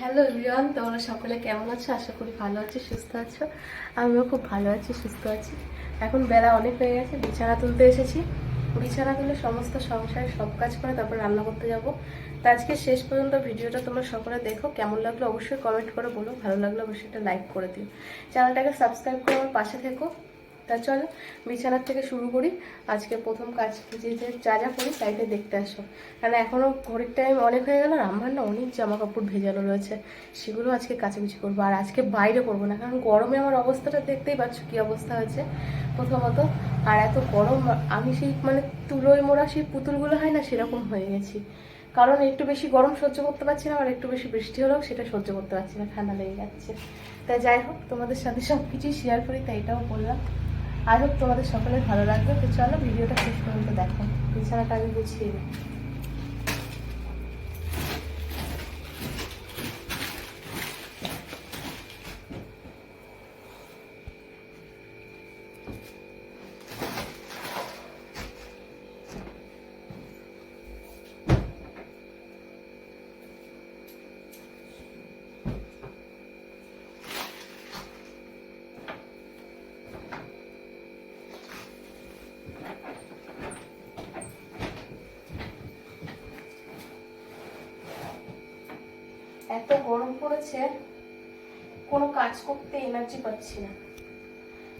Hello everyone তোমরা সকলে কেমন আছো? আশা করি ভালো আছো, সুস্থ আছো। আমিও খুব ভালো আছি, সুস্থ আছি। এখন বেলা অনেক হয়ে গেছে, বিছানা তুলতে এসেছি। বিছানা তুলে সমস্ত সংসারে, সব কাজ করে তারপর রান্না করতে যাব। তা আজকে শেষ পর্যন্ত ভিডিওটা তোমরা সকলে দেখো, কেমন লাগল অবশ্যই কমেন্ট করে বলো, ভালো লাগল অবশ্যই একটা লাইক করে দিও। চ্যানেলটাকে সাবস্ক্রাইব করে আমার পাশে থেকো। তা চলো, বিছানার থেকে শুরু করি। আজকে প্রথম কাজ যে যে যা করি তাইতে দেখতে আসো। কারণ এখনও ঘড়ির টাইম অনেক হয়ে গেল আমার না অনেক জামা কাপড় ভেজানো রয়েছে। সেগুলো আজকে কাচাকুচি করব। আর আজকে বাইরে করব না, কারণ গরমে আমার অবস্থাটা দেখতেই পাচ্ছ কী অবস্থা হয়েছে প্রথমত। আর এত গরম, আমি সেই মানে তুলোয় মোড়া সেই পুতুলগুলো হয় না, সেরকম হয়ে গেছি। কারণ একটু বেশি গরম সহ্য করতে পারছি না আর একটু বেশি বৃষ্টি হলেও সেটা সহ্য করতে পারছি না, ঠান্ডা লেগে যাচ্ছে। তাই যাই হোক, তোমাদের সাথে সব কিছুই শেয়ার করি, তাই এটাও বললাম। আই হোপ তোমাদের সকলে ভালো লাগবে। তো চলো, ভিডিওটা শেষ পর্যন্ত দেখো। বিছানাটা আমি গুছিয়ে নিই এত গরম পড়েছে কোনো কাজ করতে এনার্জি পাচ্ছি না।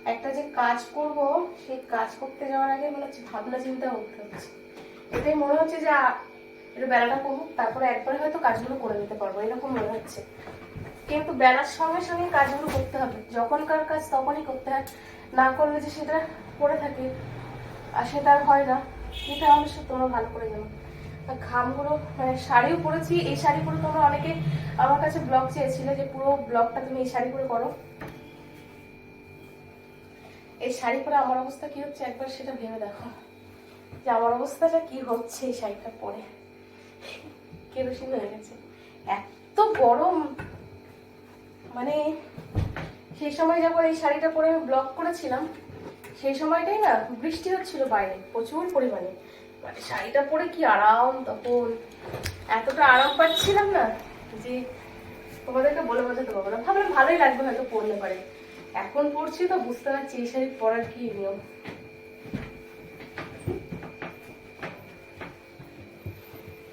একটা যে কাজ করব সেই কাজ করতে যাওয়ার আগে মনে হচ্ছে ভাবনা চিন্তা করতে হচ্ছে। এটাই মনে হচ্ছে যে আ, একটু বেলাটা কমুক তারপরে একবারে হয়তো কাজগুলো করে নিতে পারব এরকম মনে হচ্ছে। কিন্তু বেলার সঙ্গে সঙ্গে কাজগুলো করতে হবে। যখনকার কাজ তখনই করতে হয়। না করলে যে সেটা পড়ে থাকে আর সেটা আর হয় না। এটা অবশ্য তোমরা ভালো করে জানো। ঘামগুলো মানে শাড়িও পরেছি। এই শাড়ি পরে তোমরা অনেকে আমার কাছে ব্লগ চেয়েছিলে যে পুরো ব্লগটা তুমি এই শাড়ি পরে করো। এই শাড়ি পরে আমার অবস্থা কি হচ্ছে একবার সেটা ভেবে দেখো। যে আমার অবস্থাটা কি হচ্ছে এই শাড়িটা পরে। কেরোসিন হয়ে গেছে। এত গরম! মানে সেই সময় যখন এই শাড়িটা পরে আমি ব্লগ করেছিলাম, সেই সময়টাই না বৃষ্টি হচ্ছিল বাইরে, প্রচুর পরিমাণে। মানে শাড়িটা পরে কি আরাম তখন? এতটা আরাম পাচ্ছিলাম না যে তোমাদেরকে বলে বোঝাতে পারব না। ভাবলাম ভালোই লাগবে হয়তো পরলে পারে। এখন পরছি তো বুঝতে পারছি এই শাড়ি পরার কি নিয়ম।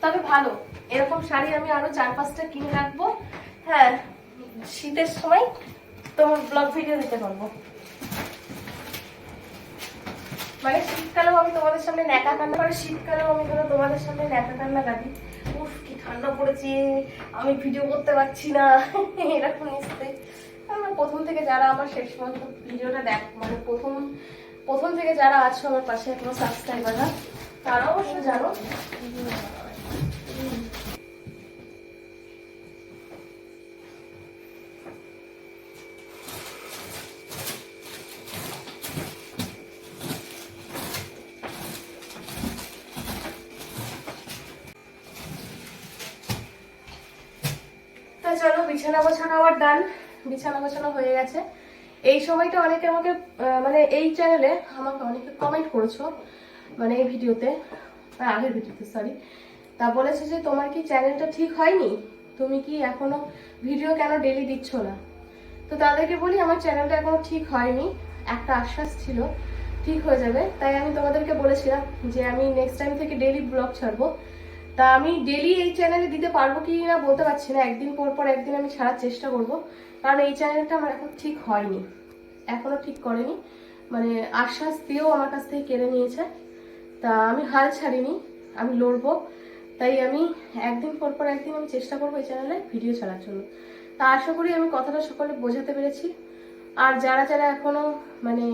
তবে ভালো, এরকম শাড়ি আমি আরও চার পাঁচটা কিনে রাখব। হ্যাঁ শীতের সময় তোমার ব্লগ ভিডিও দিতে পারব। মানে শীতকালেও আমি তোমাদের সামনে ন্যাকা কান্না করে, শীতকালেও আমি ধরো তোমাদের সামনে ন্যাকা কান্না কাটি উফ, কি ঠান্ডা পড়েছে, আমি ভিডিও করতে পারছি না। এরকম নিশ্চয়ই আমরা প্রথম থেকে যারা আমার শেষ পর্যন্ত ভিডিওটা দেখ মানে প্রথম প্রথম থেকে যারা আছো আমার পাশে এখনও সাবস্ক্রাইবাররা তারা অবশ্য জানো চলো, বিছানা গোছানো আমার ডান বিছানা গোছানো হয়ে গেছে। এই সময়টা অনেকে আমাকে মানে এই চ্যানেলে আমাকে অনেকে কমেন্ট করেছ মানে এই ভিডিওতে আগের ভিডিওতে সরি তা বলেছে যে, তোমার কি চ্যানেলটা ঠিক হয়নি? তুমি কি এখনও ভিডিও কেন ডেলি দিচ্ছ না? তো তাদেরকে বলি, আমার চ্যানেলটা এখনও ঠিক হয়নি। একটা আশ্বাস ছিল, ঠিক হয়ে যাবে। তাই আমি তোমাদেরকে বলেছিলাম যে, আমি নেক্সট টাইম থেকে ডেলি ব্লগ ছাড়বো। তা আমি ডেলি এই চ্যানেলে দিতে পারব কি না বলতে পারছি না। একদিন পর পর একদিন আমি ছাড়ার চেষ্টা করব। কারণ এই চ্যানেলটা আমার এখন ঠিক হয়নি। এখনও ঠিক করেনি। মানে আশ্বাস দিয়েও আমার কাছ থেকে কেড়ে নিয়েছে। তা আমি হাল ছাড়িনি। আমি লড়বো। তাই আমি একদিন পর পর একদিন আমি চেষ্টা করব এই চ্যানেলে ভিডিও ছাড়ার জন্য। তা আশা করি আমি কথাটা সকলে বোঝাতে পেরেছি। আর যারা যারা এখনও মানে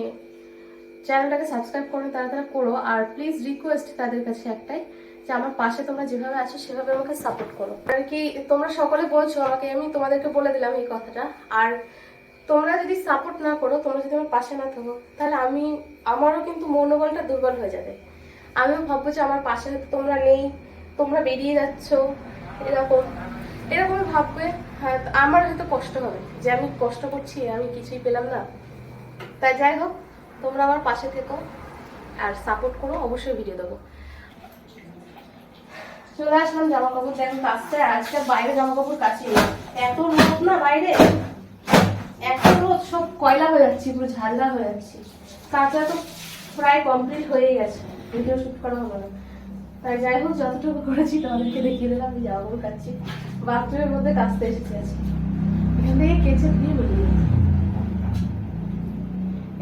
চ্যানেলটাকে সাবস্ক্রাইব করো তারা তারা করো। আর প্লিজ রিকোয়েস্ট তাদের কাছে একটাই। যে আমার পাশে তোমরা যেভাবে আছো, সেভাবে আমাকে সাপোর্ট করো। আর কি, তোমরা সকলে বলছো আমাকে, আমি তোমাদেরকে বলে দিলাম এই কথাটা। আর তোমরা যদি সাপোর্ট না করো, তোমরা যদি আমার পাশে না থাকো, তাহলে আমি, আমারও কিন্তু মনোবলটা দুর্বল হয়ে যাবে। আমিও ভাববো যে আমার পাশে হয়তো তোমরা নেই, তোমরা বেরিয়ে যাচ্ছ, এরকম। এরকম ভাববে হ্যাঁ আমার হয়তো কষ্ট হবে। যে আমি কষ্ট করছি, আমি কিছুই পেলাম না। তাই যাই হোক, তোমরা আমার পাশে থেকো, আর সাপোর্ট করো, অবশ্যই ভিডিও দেবো। চলে আসলাম জামা কাপড় দেখুন কাচতে আজকে বাইরে জামা কাপড় কাচি এত রোদ না বাইরে? এত রোদ, সব কয়লা হয়ে যাচ্ছে, পুরো ঝালদা হয়ে যাচ্ছে। কাঁচা তো প্রায় কমপ্লিট হয়েই গেছে ভিডিও শুট করা হলো না। তাই যাই হোক, যতটুকু করেছি তোমাদেরকে দেখিয়ে দিলাম, আমি জামা কাপড় কাচ্ছি। বাথরুমের মধ্যে কাচতে এসেছি আজকে। এখান থেকে কেচে দিয়ে বেরিয়ে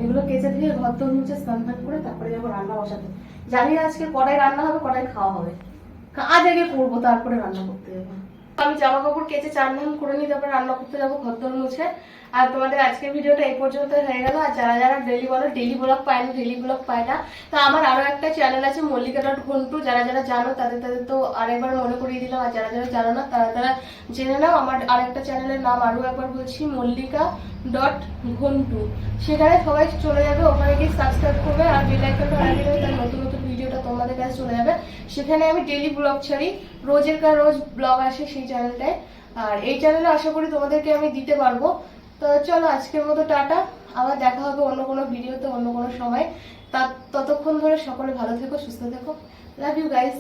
এগুলো কেচে দিয়ে ঘর দোর মুছে স্নান করে তারপরে যাব রান্না বসাতে। জানি আজকে কটায় রান্না হবে, কটায় খাওয়া হবে। কাজ আগে করব, তারপরে রান্না করতে যাব। আমি জামা কাপড় কেচে চার ধান করে নিয়ে তারপর রান্না করতে যাব ঘর দর মুছে। আর তোমাদের আজকের ভিডিওটা এই পর্যন্ত হয়ে গেল। আর যারা যারা ডেলি বলো ডেলি ব্লগ পায় না ডেলি ব্লগ পায় না, তো আমার আরও একটা চ্যানেল আছে, মল্লিকা ডট ঘন্টু। যারা যারা জানো, তাদের তাদের তো আরেকবার মনে করিয়ে দিলাম। আর যারা যারা জানো না, তারা তারা জেনে নাও। আমার আরেকটা চ্যানেলের নাম আরও একবার বলছি, মল্লিকা ডট ঘন্টু। সেখানে সবাই চলে যাবে, ওখানে গিয়ে সাবস্ক্রাইব করবে, আর বেল আইকনটা লাগিয়ে দেবে তার নতুন নতুন ভিডিওটা তোমাদের কাছে চলে যাবে। সেখানে আমি ডেলি ব্লগ ছাড়ি। রোজের কার রোজ ব্লগ আসে সেই চ্যানেলটায় আর এই চ্যানেলে আশা করি তোমাদেরকে আমি দিতে পারব। তো চলো, আজকের মতো টাটা। আবার দেখা হবে অন্য কোনো ভিডিওতে, অন্য কোনো সময়। তা ততক্ষণ ধরে সকলে ভালো থেকো, সুস্থ থেকো। Love you guys